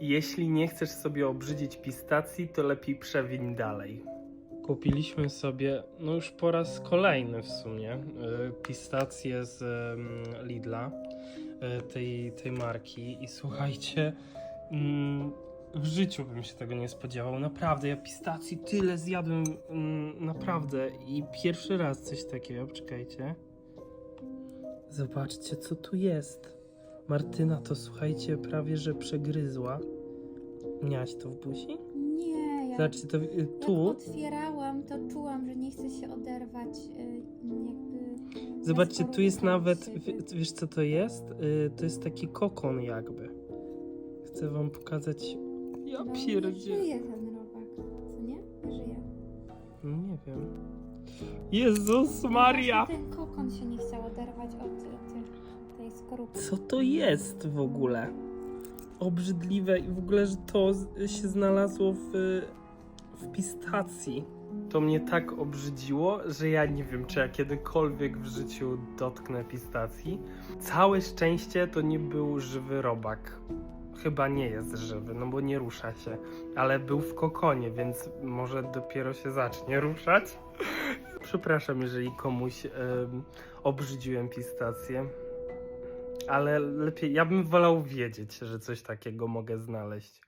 Jeśli nie chcesz sobie obrzydzić pistacji, to lepiej przewiń dalej. Kupiliśmy sobie, no już po raz kolejny w sumie, y, pistacje z Lidla, y, tej, tej marki. I słuchajcie, mm, w życiu bym się tego nie spodziewał. Naprawdę, ja pistacji tyle zjadłem, mm, naprawdę. I pierwszy raz coś takiego, czekajcie. Zobaczcie, co tu jest. Martyna to słuchajcie, prawie że przegryzła. Miałaś to w buzi? Nie, ja Zobaczcie, to y, jak tu. otwierałam, to czułam, że nie chce się oderwać. y, Jakby Zobaczcie, tu jest nawet. siebie. Wiesz co to jest? Y, To jest taki kokon jakby. Chcę wam pokazać. Ja No, nie pierdzie. żyje ten robak, co nie? Nie żyje. No nie wiem. Jezus Maria! Właśnie Ten kokon się nie chciał oderwać od y, tej, tej skorupy. Co to jest w ogóle? Obrzydliwe i w ogóle, że to się znalazło w, w pistacji. To mnie tak obrzydziło, że ja nie wiem, czy ja kiedykolwiek w życiu dotknę pistacji. Całe szczęście to nie był żywy robak. Chyba nie jest żywy, no bo nie rusza się. Ale był w kokonie, więc może dopiero się zacznie ruszać. Przepraszam, jeżeli komuś em, obrzydziłem pistację. Ale lepiej, ja bym wolał wiedzieć, że coś takiego mogę znaleźć.